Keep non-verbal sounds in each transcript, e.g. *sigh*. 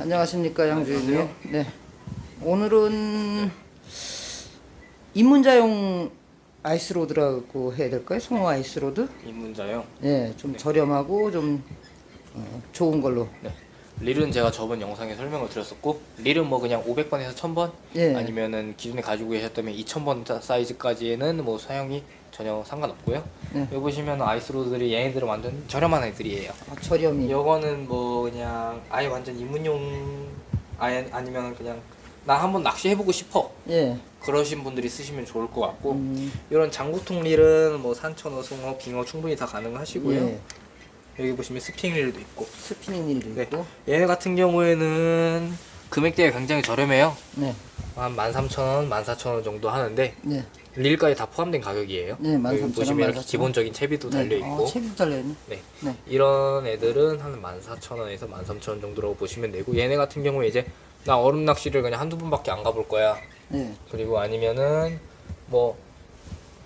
안녕하십니까. 안녕하세요. 네. 오늘은 입문자용 아이스로드라고 해야 될까요? 송어 아이스로드? 입문자요. 네, 좀 저렴하고 좀 어, 좋은 걸로. 네. 릴은 제가 저번 영상에 설명을 드렸었고 릴은 뭐 그냥 500번에서 1000번 예. 아니면은 기존에 가지고 계셨다면 2000번 사이즈까지는 뭐 사용이 전혀 상관없고요. 네. 여기 보시면 아이스로드들이 얘네들은 완전 저렴한 애들이에요. 아, 저렴이. 이거는 뭐 그냥 아예 완전 입문용 아예 아니면 그냥 나 한번 낚시 해보고 싶어 예. 그러신 분들이 쓰시면 좋을 것 같고 음, 이런 장구통 릴은 뭐 산천어, 숭어, 빙어 충분히 다 가능하시고요. 예. 여기 보시면 스핑 릴도 있고 스피닝 릴도 네. 있고. 얘네 같은 경우에는 금액대가 굉장히 저렴해요. 네. 한 13,000원, 14,000원 정도 하는데 네. 릴까지 다 포함된 가격이에요. 네, 여기 13,000원, 보시면 이렇게 14,000원. 기본적인 채비도 달려 있고 어, 채비도 달려 있네. 네. 네. 이런 애들은 한 14,000원에서 13,000원 정도라고 보시면 되고 얘네 같은 경우에 이제 나 얼음 낚시를 그냥 한두 번밖에 안 가볼 거야. 네. 그리고 아니면은 뭐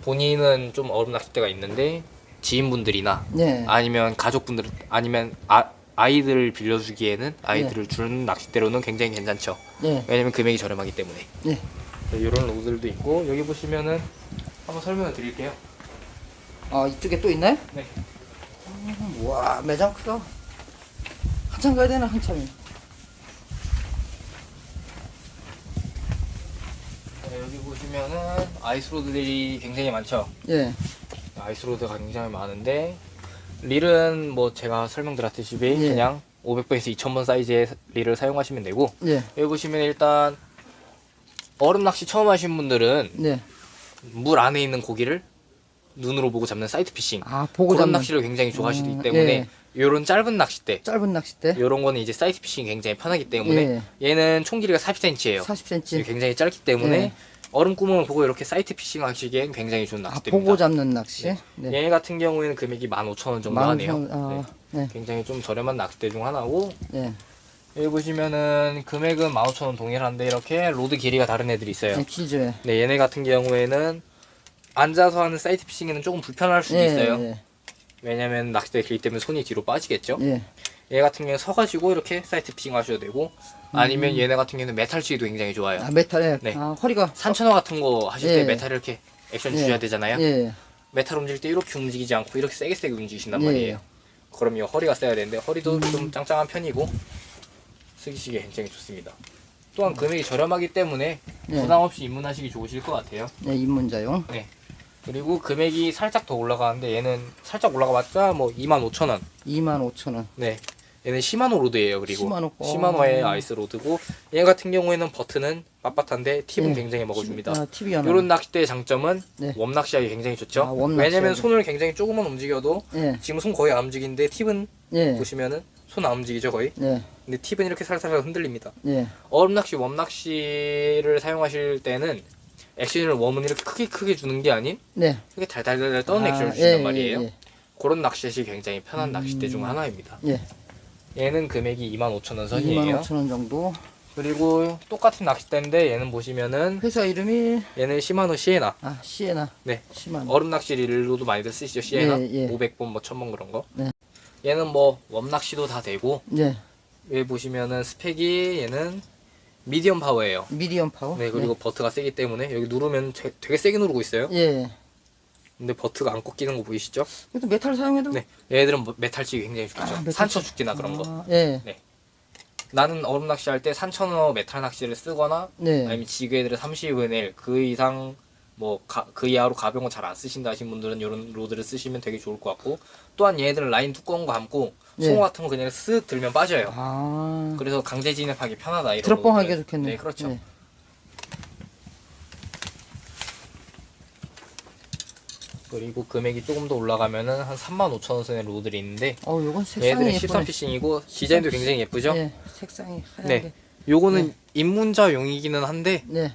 본인은 좀 얼음 낚싯대가 있는데 지인분들이나 네. 아니면 가족분들 아니면 아, 아이들 빌려주기에는 아이들을 주는 낚싯대로는 굉장히 괜찮죠. 네. 왜냐면 금액이 저렴하기 때문에. 네. 이런 로드들도 있고 여기 보시면은 한번 설명을 드릴게요. 아, 이쪽에 또 있나요? 네. 음, 와, 매장 크다. 한참 가야 되나, 한참이. 네, 여기 보시면은 아이스로드들이 굉장히 많죠. 예. 아이스로드가 굉장히 많은데 릴은 뭐 제가 설명드렸듯이 예. 그냥 500번에서 2000번 사이즈의 릴을 사용하시면 되고 예. 여기 보시면 일단 얼음 낚시 처음 하신 분들은 네. 물 안에 있는 고기를 눈으로 보고 잡는 사이트 피싱 아, 보고 그런 잡는 낚시를 굉장히 좋아하시기 음, 때문에 예. 이런 짧은 낚싯대 짧은 낚싯대. 이런 거는 이제 사이트 피싱이 굉장히 편하기 때문에 얘는 총 길이가 40cm예요 40cm. 굉장히 짧기 때문에 예. 얼음 구멍을 보고 이렇게 사이트 피싱 하시기엔 굉장히 좋은 아, 낚싯대입니다 보고 잡는 낚시. 네. 얘 같은 경우에는 금액이 15,000원 정도 하네요 원- 아, 네. 굉장히 좀 저렴한 낚싯대 중 하나고 네. 여기 보시면은 금액은 15,000원 동일한데 이렇게 로드 길이가 다른 애들이 있어요 네. 네, 얘네 같은 경우에는 앉아서 하는 사이트 피싱에는 조금 불편할 수도 예, 있어요. 예. 왜냐면 낚싯대 길기 때문에 손이 뒤로 빠지겠죠. 예. 얘 같은 경우는 서가지고 이렇게 사이트 피싱 하셔도 되고 아니면 얘네 같은 경우는 메탈 치기도 굉장히 좋아요. 아, 메탈에 네. 아, 허리가 산천어 같은 거 하실 예. 때 메탈 이렇게 액션 예. 주셔야 되잖아요. 예. 메탈 움직일 때 이렇게 움직이지 않고 이렇게 세게 세게 움직이신단 예. 말이에요. 그럼 이 허리가 세야 되는데 허리도 좀 짱짱한 편이고 쓰기시기에 굉장히 좋습니다. 또한 금액이 저렴하기 때문에 예. 부담 없이 입문하시기 좋으실 것 같아요. 네, 입문자용. 네. 그리고 금액이 살짝 더 올라가는데 얘는 살짝 올라가봤자 뭐 25,000원. 25,000원. 네. 얘는 시마노 로드예요. 그리고 시마노. 어. 시마노의 아이스 로드고 얘 같은 경우에는 버튼은 빳빳한데 팁은 예. 굉장히 먹어줍니다. 아, 하나. 이런 낚싯대의 장점은 네. 웜 낚시하기 굉장히 좋죠. 아, 웜 왜냐면 낚시하기. 손을 굉장히 조금만 움직여도 예. 지금 손 거의 안 움직이는데 팁은 예. 보시면은 손 안 움직이죠 거의. 네. 근데 팁은 이렇게 살살 흔들립니다. 예. 얼음 낚시, 웜 낚시를 사용하실 때는 액션을 웜은 이렇게 크게 크게 주는 게 아닌 네. 이렇게 달달달 떠는 아, 액션을 주신단 예, 말이에요. 예, 그런 낚시하시 굉장히 편한 낚싯대 중 음. 하나입니다. 예. 얘는 금액이 25,000원 선이에요. 25,000원 정도. 그리고 똑같은 낚싯대인데 얘는 보시면은 회사 이름이 얘는 시마노 시에나. 아, 시에나. 네. 시만. 얼음 낚시 릴로도 많이들 쓰시죠 시에나. 예, 예. 500번 뭐 1000번 그런 거. 네. 얘는 뭐 웜 낚시도 다 되고 네. 여기 보시면은 스펙이 얘는 미디엄 파워예요. 미디엄 파워. 네, 그리고 버트가 세기 때문에 여기 누르면 되- 되게 세게 누르고 있어요. 예. 근데 버트가 안 꺾이는 거 보이시죠? 그래도 메탈 사용해도 네. 얘들은 뭐 메탈 치기 굉장히 좋죠. 아, 메탈 산초 치- 죽기나 그런 거. 아, 예. 나는 얼음 낚시할 때 산천어 메탈 낚시를 쓰거나 네. 아니면 지그애들의 30은 1, 그 이상 뭐 그 이하로 가벼운 거 잘 안 쓰신다 하신 분들은 이런 로드를 쓰시면 되게 좋을 것 같고 또한 얘들은 라인 두꺼운 거 감고 네. 송어 같은 거 그냥 쓱 들면 빠져요. 아. 그래서 강제 진입하기 편하다 이런 드롭봉 하기 로드들. 좋겠네. 네, 그렇죠. 네. 그리고 금액이 조금 더 올라가면은 한 35,000원 선의 로드들이 있는데 어, 요건 색상이 얘들은 예쁘네. 13 피싱이고 디자인도 굉장히 예쁘죠? 예. 색상이 하얀 네. 게. 요거는 네. 입문자용이기는 한데 네.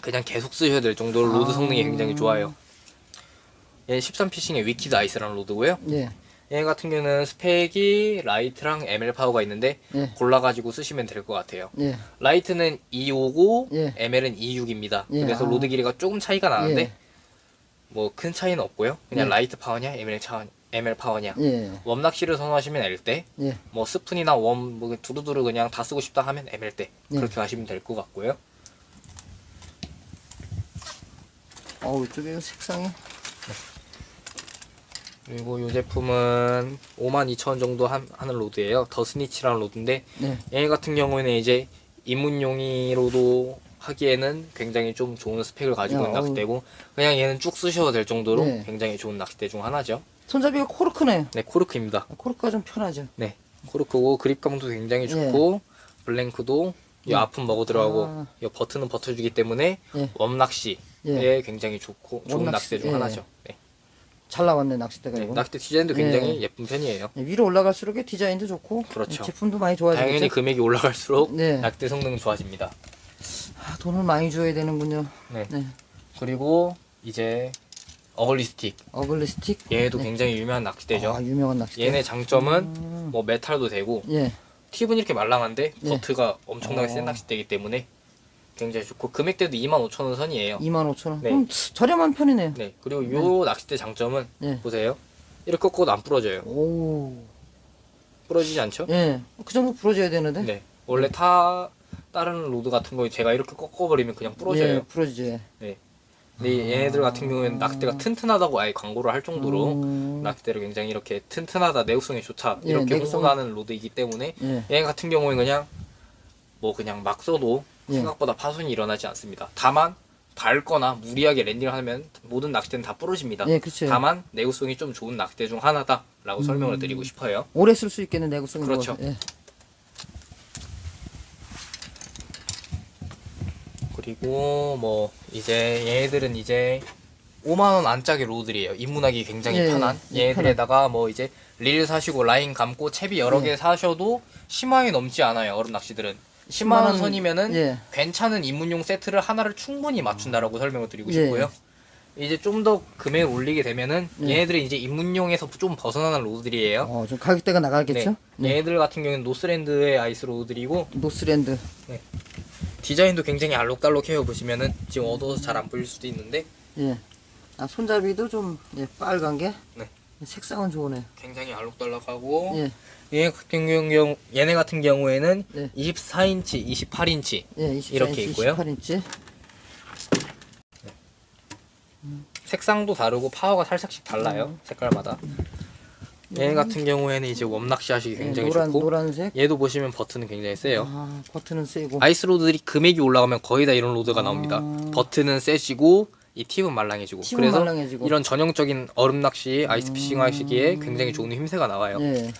그냥 계속 쓰셔야 될 정도로 로드 아. 성능이 굉장히 좋아요. 얘는 13 피싱의 위키드 아이스라는 로드고요. 네. 얘 같은 경우는 스펙이 라이트랑 ML 파워가 있는데 네. 골라가지고 쓰시면 될 것 같아요. 네. 라이트는 255, 예. ML은 26입니다. 예, 그래서 아. 로드 길이가 조금 차이가 나는데 예. 뭐 큰 차이는 없고요. 그냥 네. 라이트 파워냐 ML 차 ML 파워냐. 예. 웜 낚시를 선호하시면 L대, 예. 뭐 스푼이나 웜, 뭐 두루두루 그냥 다 쓰고 싶다 하면 ML대 예. 그렇게 가시면 될 것 같고요. 어우, 이쪽에 색상이. 그리고 이 제품은 52,000원 정도 한, 하는 로드예요. 더 스니치라는 로드인데 네. 얘 같은 경우에는 이제 입문용이로도 하기에는 굉장히 좀 좋은 스펙을 가지고 야, 있는 어우. 낚싯대고 그냥 얘는 쭉 쓰셔도 될 정도로 네. 굉장히 좋은 낚싯대 중 하나죠. 손잡이가 코르크네요. 네, 코르크입니다. 코르크가 좀 편하죠. 네, 코르크고 그립감도 굉장히 좋고 블랭크도 이 예. 아픈 먹어 들어가고 아. 이 버튼은 버텨주기 때문에 예. 웜 낚시에 예. 굉장히 좋고 좋은 웜 낚싯대 중 예. 하나죠. 네. 잘 나왔네, 낚싯대가 네, 이거. 낚싯대 디자인도 굉장히 예. 예쁜 편이에요. 네, 위로 올라갈수록 디자인도 좋고 그렇죠. 제품도 많이 좋아지겠죠. 당연히 금액이 올라갈수록 네. 낚싯대 성능은 좋아집니다. 아, 돈을 많이 줘야 되는군요. 네. 네. 그리고 이제 어글리 스틱 어글리 스틱. 얘도 네. 굉장히 유명한 낚싯대죠. 아, 유명한 낚싯대. 얘네 장점은 음. 뭐 메탈도 되고 예. 팁은 이렇게 말랑한데 예. 버트가 엄청나게 어. 센 낚싯대이기 때문에 굉장히 좋고 금액대도 25,000원 선이에요. 25,000원. 네. 음, 저렴한 편이네요. 네. 그리고 요 낚싯대 장점은 네. 보세요. 이렇게 꺾어도 안 부러져요. 오. 부러지지 않죠? 예. 그 정도 부러져야 되는데. 네. 원래 타 다른 로드 같은 거 제가 이렇게 꺾어버리면 그냥 부러져요. 예, 부러지죠. 예. 근데 얘네들 같은 경우에는 낚싯대가 튼튼하다고 아예 광고를 할 정도로 음. 낚싯대를 굉장히 이렇게 튼튼하다, 내구성이 좋다 예, 이렇게 내구성. 홍보하는 로드이기 때문에 예. 얘 같은 경우에는 그냥 뭐 그냥 막 써도 예. 생각보다 파손이 일어나지 않습니다. 다만 닳거나 무리하게 랜딩을 하면 모든 낚싯대는 다 부러집니다. 예, 그렇죠. 다만 내구성이 좀 좋은 낚싯대 중 하나다라고 설명을 드리고 싶어요. 오래 쓸 수 있겠는 내구성이 그렇죠. 좋아서. 예. 그리고 뭐 이제 얘네들은 이제 5만 원 안짝의 로드들이에요. 입문하기 굉장히 예, 편한. 예, 얘네들에다가 뭐 이제 릴 사시고 라인 감고 채비 여러 예. 개 사셔도 10만 원이 넘지 않아요. 얼음 낚시들은. 10만 원 원, 선이면은 예. 괜찮은 입문용 세트를 하나를 충분히 맞춘다라고 설명을 드리고 예. 싶고요. 이제 좀 더 금액을 올리게 되면은 예. 얘네들은 이제 입문용에서 좀 벗어나는 로드들이에요. 어, 좀 가격대가 나가겠죠? 네. 얘네들 같은 경우는 노스랜드의 아이스 로드들이고 노스랜드. 디자인도 굉장히 알록달록해요. 보시면은 지금 어두워서 잘 안 보일 수도 있는데 예. 아, 손잡이도 좀 예, 빨간 게. 네. 색상은 좋으네. 굉장히 알록달록하고 예. 얘 같은 경우 얘네 같은 경우에는 네. 24인치, 28인치 예, 24인치, 이렇게 있고요. 28인치. 색상도 다르고 파워가 살짝씩 달라요. 색깔마다. 얘 같은 경우에는 이제 웜낚시 하시기 예, 굉장히 노란 좋고 노란색. 얘도 보시면 버튼은 굉장히 세요. 아, 버튼은 세고. 아이스 로드들이 금액이 올라가면 거의 다 이런 로드가 아. 나옵니다. 버튼은 세지고 이 팁은 말랑해지고 팁은 그래서 말랑해지고. 이런 전형적인 얼음 낚시, 아이스 피싱 하시기에 굉장히 좋은 힘새가 나와요. 예.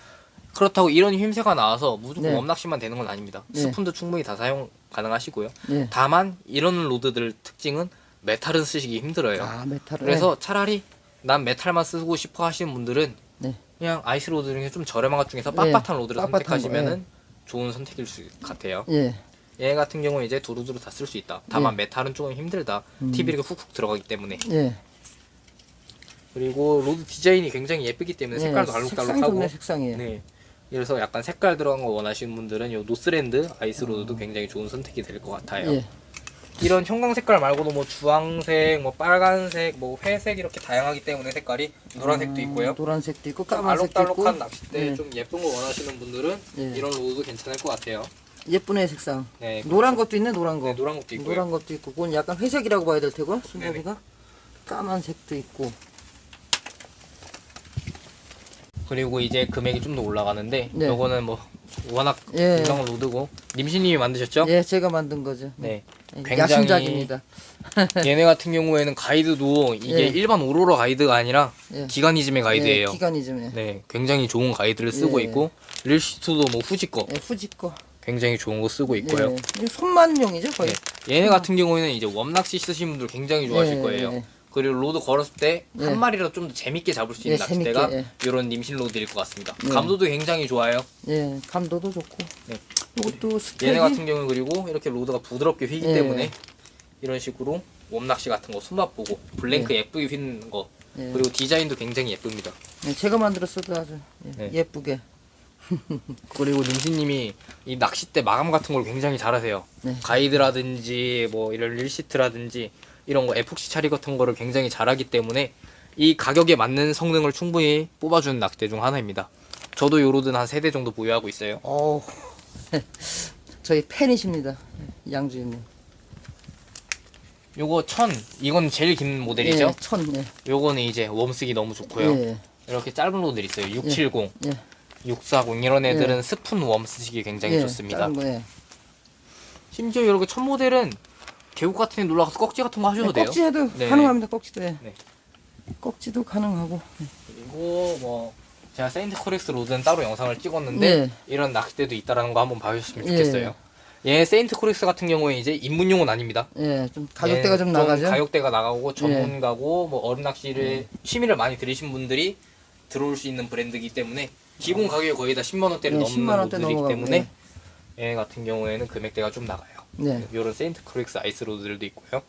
그렇다고 이런 힘새가 나와서 무조건 네. 웜낚시만 되는 건 아닙니다. 네. 스푼도 충분히 다 사용 가능하시고요. 예. 다만 이런 로드들 특징은 메탈은 쓰시기 힘들어요. 아, 메탈. 그래서 차라리 난 메탈만 쓰고 싶어 하시는 분들은 네. 그냥 아이스 로드 중에 좀 저렴한 것 중에서 네. 빳빳한 로드를 빳빳한 선택하시면은 거, 좋은 선택일 수 같아요. 예. 얘 같은 경우는 이제 두루두루 다 쓸 수 있다. 다만 네. 메탈은 조금 힘들다. 음. 이렇게 훅훅 들어가기 때문에. 예. 그리고 로드 디자인이 굉장히 예쁘기 때문에 색깔도 예. 색상이 알록달록하고. 좋네, 색상이. 네. 그래서 약간 색깔 들어간 거 원하시는 분들은 요 노스랜드 아이스 로드도 어. 굉장히 좋은 선택이 될 것 같아요. 예. 이런 형광 색깔 말고도 뭐 주황색, 뭐 빨간색, 뭐 회색 이렇게 다양하기 때문에 색깔이 노란색도 아, 있고요. 노란색도 있고 좀 까만색도 있고. 알록달록한 낚싯대 예. 좀 예쁜 거 원하시는 분들은 예. 이런 로드도 괜찮을 것 같아요. 예쁘네 색상. 네, 노란 것도 있네 노란 거. 네, 노란 것도 있고요. 노란 것도 있고 그건 약간 회색이라고 봐야 될 테고 손잡이가 까만색도 있고. 그리고 이제 금액이 좀 더 올라가는데 네. 요거는 뭐 워낙 예. 유명한 로드고 님신님이 만드셨죠? 예, 제가 만든 거죠. 네. 예, 굉장히- 야심작입니다. *laughs* 얘네 같은 경우에는 가이드도 이게 예. 일반 오로라 가이드가 아니라 예. 기가니즘의 가이드예요. 예, 기간이즘에. 네, 굉장히 좋은 가이드를 쓰고 예. 있고 릴시트도 뭐 후지 거 예, 후지 거. 굉장히 좋은 거 쓰고 있고요. 예. 손만용이죠 거의. 네. 얘네 같은 경우에는 이제 웜낚시 쓰시는 분들 굉장히 좋아하실 예, 거예요. 예. 그리고 로드 걸었을 때 한 예. 마리라도 좀 더 재밌게 잡을 수 있는 예, 낚싯대가 재밌게, 이런 님신 로드일 것 같습니다. 예. 감도도 굉장히 좋아요. 예, 감도도 좋고. 네. 이것도 스펙이 얘네 같은 경우는 그리고 이렇게 로드가 부드럽게 휘기 예. 때문에 이런 식으로 웜낚시 같은 거 손맛 보고 블랭크 예 쁘게 휘는 거 예. 그리고 디자인도 굉장히 예쁩니다. 예, 제가 만들었어도 아주 예, 네. 예쁘게. *laughs* 그리고 님신님이 이 낚싯대 마감 같은 걸 굉장히 잘하세요. 네. 가이드라든지 뭐 이런 릴시트라든지 이런 거 에폭시 처리 같은 거를 굉장히 잘하기 때문에 이 가격에 맞는 성능을 충분히 뽑아주는 낚싯대 중 하나입니다. 저도 요 로드는 한세 대 정도 보유하고 있어요. 어 *laughs* 저희 팬이십니다. 양주인님. 요거 천 이건 제일 긴 모델이죠. 예, 천. 예. 요거는 이제 웜 쓰기 너무 좋고요. 예. 이렇게 짧은 로드 있어요. 670, 예. 640 이런 애들은 스푼 웜 쓰시기 굉장히 예, 좋습니다. 작은 거, 예. 심지어 이렇게 천 모델은 계곡 같은 데 놀러 가서 꺽지 같은 거 하셔도 네, 돼요. 꼭지해도 네. 가능합니다. 꼭지도. 예. 네. 꼭지도 가능하고. 그리고 뭐 제가 세인트 코렉스 로드는 따로 영상을 찍었는데 네. 이런 낚싯대도 있다라는 거 한번 봐주시면 예. 좋겠어요. 얘 세인트 코렉스 같은 경우에 이제 입문용은 아닙니다. 예, 좀 가격대가 얘는 좀 나가죠. 예. 가격대가 나가고 전문가고 뭐 얼음 낚시를 취미를 많이 들이신 분들이 들어올 수 있는 브랜드이기 때문에 기본 가격이 거의 다 10만 원대를 네, 넘는 10만 원대 로드이기 넘어가고, 때문에 얘 같은 경우에는 금액대가 좀 나가요. 네. 이런 세인트 코렉스 아이스 로드들도 있고요.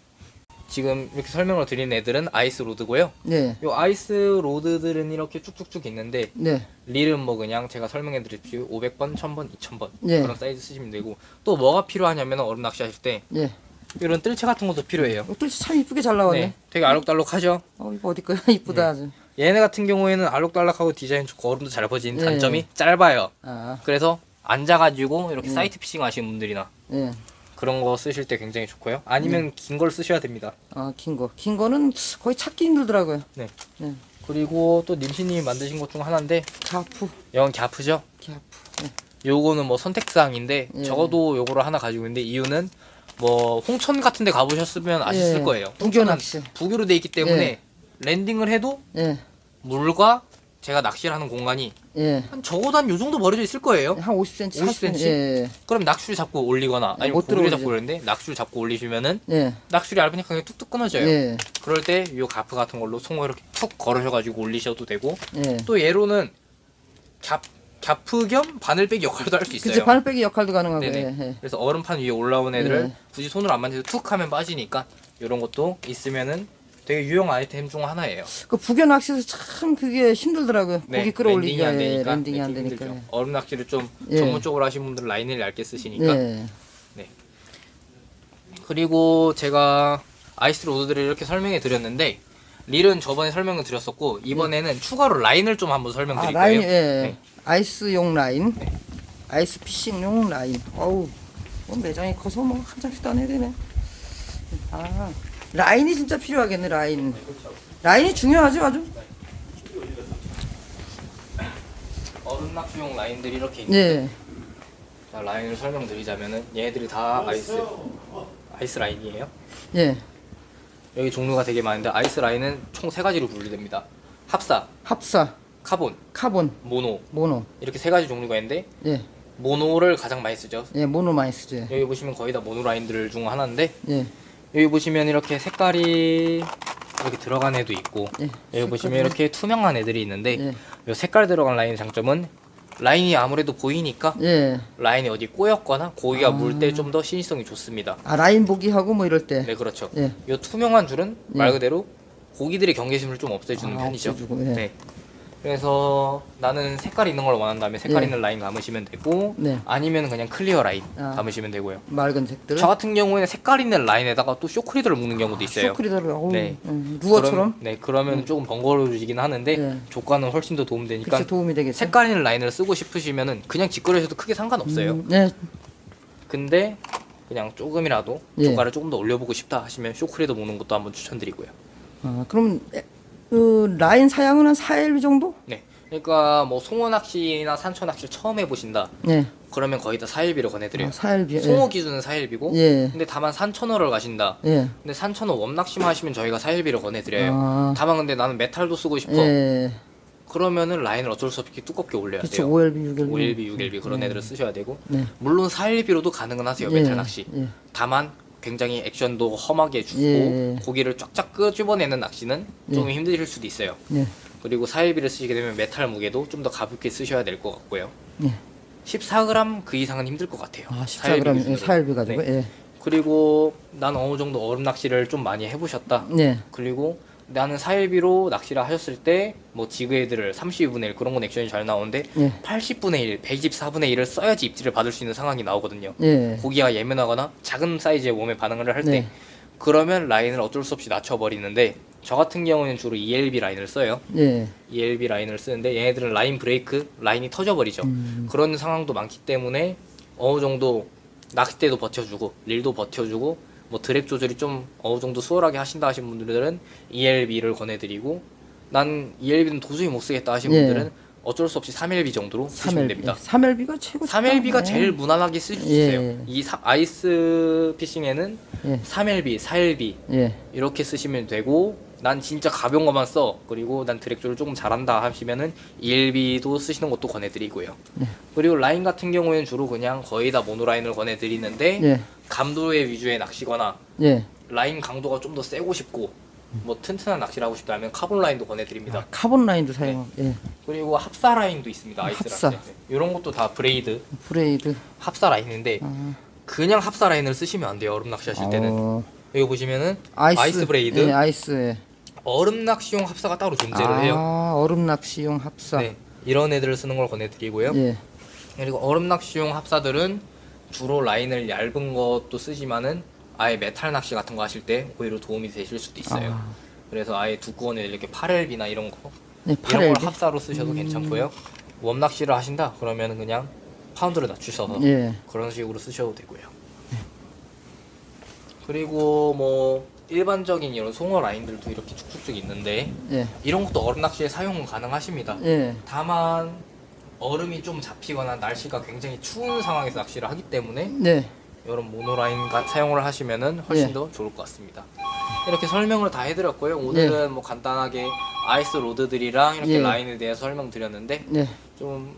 지금 이렇게 설명을 드리는 애들은 아이스 로드고요. 네. 요 아이스 로드들은 이렇게 쭉쭉쭉 있는데 네. 릴은 뭐 그냥 제가 설명해 드릴게요. 500번, 1000번, 2000번 예. 그런 사이즈 쓰시면 되고 또 뭐가 필요하냐면 얼음 낚시 하실 때 예. 이런 뜰채 같은 것도 필요해요. 어, 뜰채 참 이쁘게 잘 나왔네. 네, 되게 알록달록하죠. 어, 이거 어디 거야? *laughs* 이쁘다 아주. 얘네 같은 경우에는 알록달록하고 디자인 좋고 얼음도 잘 퍼지는 예. 단점이 짧아요. 아, 그래서 앉아가지고 이렇게 음. 사이트 피싱 하시는 분들이나 예. 그런 거 쓰실 때 굉장히 좋고요. 아니면 긴 걸 쓰셔야 됩니다. 아, 긴 거. 긴 거는 거의 찾기 힘들더라고요. 네. 네. 그리고 또 님신님이 만드신 것 중 하나인데 갸프. 이건 갸프죠. 갸프. 네. 요거는 뭐 선택사항인데 예. 적어도 요거를 하나 가지고 있는데 이유는 뭐 홍천 같은 데 가보셨으면 아셨을 예. 거예요. 부교 홍천은 낚시. 부교로 돼 있기 때문에 예. 랜딩을 해도 예. 물과 제가 낚시를 하는 공간이 예. 한 적어도 한 요 정도 벌어져 있을 거예요. 한 50cm, 50cm? 40cm. 예. 그럼 낚시를 잡고 올리거나 예, 아니면 못 고기를 들어오죠. 잡고 올리는데 낚시를 잡고 올리시면은 예. 낚시를 얇으니까 그냥 뚝뚝 끊어져요. 예. 그럴 때 요 가프 같은 걸로 송어 이렇게 툭 걸으셔가지고 올리셔도 되고 예. 또 얘로는 갸, 갸프 겸 바늘 빼기 역할도 할 수 있어요. 그치 바늘 빼기 역할도 가능하고. 네네. 예. 예. 그래서 얼음판 위에 올라온 애들을 네. 굳이 손으로 안 만져도 툭 하면 빠지니까 이런 것도 있으면은 되게 유용 아이템 중 하나예요. 그 부교 낚시에서 참 그게 힘들더라고요. 고기 끌어올리기가 네, 랜딩이 안 예, 되니까, 랜딩이 안 네, 좀 되니까. 힘들죠. 얼음 낚시를 좀 예. 전문적으로 하신 분들은 라인을 얇게 쓰시니까 예. 그리고 제가 아이스 로드들을 이렇게 설명해 드렸는데 릴은 저번에 설명을 드렸었고 이번에는 추가로 라인을 좀 한번 아 설명드릴 라인 거예요. 예. 네. 아이스용 라인. 아이스 피싱용 라인. 어우. 뭐 매장이 커서 뭐 한 장씩 안 해야 되네. 아 라인이 진짜 필요하겠네 라인. 라인이 중요하죠 아주. 얼음 낚시용 라인들이 이렇게 있는데 네. 자, 라인을 설명드리자면은 얘네들이 다 아이스 아이스 라인이에요. 예. 여기 종류가 되게 많은데 아이스 라인은 총 세 가지로 분류됩니다. 합사, 합사, 카본, 카본, 모노 모노. 이렇게 세 가지 종류가 있는데 예. 모노를 가장 많이 쓰죠. 예, 모노 많이 쓰죠. 여기 보시면 거의 다 모노 라인들 중 하나인데 예. 여기 보시면 이렇게 색깔이 이렇게 들어간 애도 있고 예. 여기 보시면 이렇게 투명한 애들이 있는데 예. 이 색깔 들어간 라인의 장점은 라인이 아무래도 보이니까 예. 라인이 어디 꼬였거나 고기가 아. 물때 좀 더 신의성이 좋습니다. 아 라인 보기 하고 뭐 이럴 때. 네 그렇죠. 예. 이 투명한 줄은 말 예. 그대로 고기들의 경계심을 좀 없애주는 아, 편이죠. 없애주고, 예. 네. 그래서 나는 색깔 있는 걸 원한다면 색깔 예. 있는 라인 감으시면 되고 네. 아니면 그냥 클리어 라인 아. 감으시면 되고요. 맑은 색들. 저 같은 경우에는 색깔 있는 라인에다가 또 쇼크리더를 묶는 경우도 있어요. 쇼크리더를 어우, 네. 음, 루어처럼. 그럼, 네, 그러면 조금 번거로워지긴 하는데 네. 조과는 훨씬 더 도움되니까 그치 도움이 되겠죠. 색깔 있는 라인을 쓰고 싶으시면은 그냥 직거래하셔도 크게 상관없어요. 음, 네. 근데 그냥 조금이라도 예. 조과를 조금 더 올려보고 싶다 하시면 쇼크리더 묶는 것도 한번 추천드리고요. 아, 그럼 에, 그 라인 사양은 한 4LB 정도? 네. 그러니까 뭐 송어 낚시나 산초 낚시를 처음 해보신다. 네. 그러면 거의 다 사일비로 권해드려요. 아, 4LB. 송어 기준은 사일비고, 예. 근데 다만 산천어를 가신다. 예. 근데 산천어 웜낚시만 하시면 저희가 사일비로 권해드려요. 아. 다만 근데 나는 메탈도 쓰고 싶어. 예. 그러면은 라인을 어쩔 수 없이 두껍게 올려야 그렇죠. 돼요. 5LB, 6LB. 5LB, 6LB 그런 애들을 쓰셔야 되고 네. 물론 4LB로도 가능은 하세요 메탈 낚시 예. 다만 굉장히 액션도 험하게 주고 예. 고기를 쫙쫙 끄집어내는 낚시는 좀 예. 힘드실 수도 있어요 예. 그리고 4LB를 쓰시게 되면 메탈 무게도 좀 더 가볍게 쓰셔야 될 것 같고요 예. 14g 그 이상은 힘들 것 같아요 아, 4LB 14g. 기준으로. 4LB 가지고. 네. 예. 그리고 난 어느 정도 얼음 낚시를 좀 많이 해보셨다 네. 그리고 나는 4LB로 낚시를 하셨을 때 뭐 지그헤드를 32분의 1 그런 건 액션이 잘 나오는데 예. 80분의 1, 124분의 1을 써야지 입질을 받을 수 있는 상황이 나오거든요. 예. 고기가 예민하거나 작은 사이즈의 몸에 반응을 할때 네. 그러면 라인을 어쩔 수 없이 낮춰버리는데 저 같은 경우는 주로 ELB 라인을 써요. 예. ELB 라인을 쓰는데 얘네들은 라인 브레이크 라인이 터져버리죠. 음. 그런 상황도 많기 때문에 어느 정도 낚싯대도 버텨주고 릴도 버텨주고 뭐 드랙 조절이 좀 어느 정도 수월하게 하신다 하신 분들은 ELB를 권해드리고 난 ELB는 도저히 못 쓰겠다 하신 예. 분들은 어쩔 수 없이 3LB 정도로 쓰시면 3LB. 됩니다. 3LB가 최고. 3LB가 좋다. 제일 무난하게 쓰실 수 예. 있어요. 이 사- 아이스 피싱에는 예. 3LB, 4LB 예. 이렇게 쓰시면 되고 난 진짜 가벼운 것만 써 그리고 난 드랙 조절 조금 잘한다 하시면은 ELB도 쓰시는 것도 권해드리고요 네. 그리고 라인 같은 경우에는 주로 그냥 거의 다 모노라인을 권해드리는데 예. 감도의 위주의 낚시거나 예. 라인 강도가 좀 더 세고 싶고 뭐 튼튼한 낚시를 하고 싶다 하면 카본 라인도 권해드립니다 아, 카본 라인도 사용. 예. 그리고 합사 라인도 있습니다 아이스 합사. 라인 이런 것도 다 브레이드 브레이드. 합사 라인인데 아. 그냥 합사 라인을 쓰시면 안 돼요 얼음 낚시 하실 때는 어, 여기 보시면은 아이스, 아이스 브레이드 예, 아이스. 예. 얼음 낚시용 합사가 따로 존재를 아, 해요 얼음 낚시용 합사. 네, 이런 애들을 쓰는 걸 권해드리고요. 예. 그리고 얼음 낚시용 합사들은 주로 라인을 얇은 것도 쓰지만은 아예 메탈 낚시 같은 거 하실 때 오히려 도움이 되실 수도 있어요. 아. 그래서 아예 두꺼운 애 이렇게 8LB나 이런 거 네, 이런 걸 8LB. 합사로 쓰셔도 괜찮고요. 웜 낚시를 하신다 그러면 그냥 파운드를 낮추셔서 예. 그런 식으로 쓰셔도 되고요. 그리고 뭐 일반적인 이런 송어 라인들도 이렇게 쭉쭉쭉 있는데 예. 이런 것도 얼음 낚시에 사용 가능하십니다. 예. 다만 얼음이 좀 잡히거나 날씨가 굉장히 추운 상황에서 낚시를 하기 때문에 네. 이런 모노라인 가- 사용을 하시면은 훨씬 예. 더 좋을 것 같습니다. 이렇게 설명을 다 해드렸고요. 오늘은 뭐 간단하게 아이스 로드들이랑 이렇게 예. 라인에 대해서 설명드렸는데 네. 좀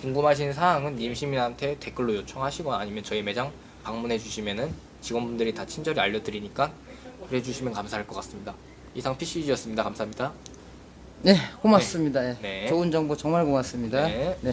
궁금하신 사항은 님시민한테 댓글로 요청하시거나 아니면 저희 매장 방문해 주시면은 직원분들이 다 친절히 알려드리니까 그래 주시면 감사할 것 같습니다. 이상 PCG였습니다. 감사합니다. 네, 고맙습니다. 예. 네. 좋은 정보 정말 고맙습니다. 네. 네.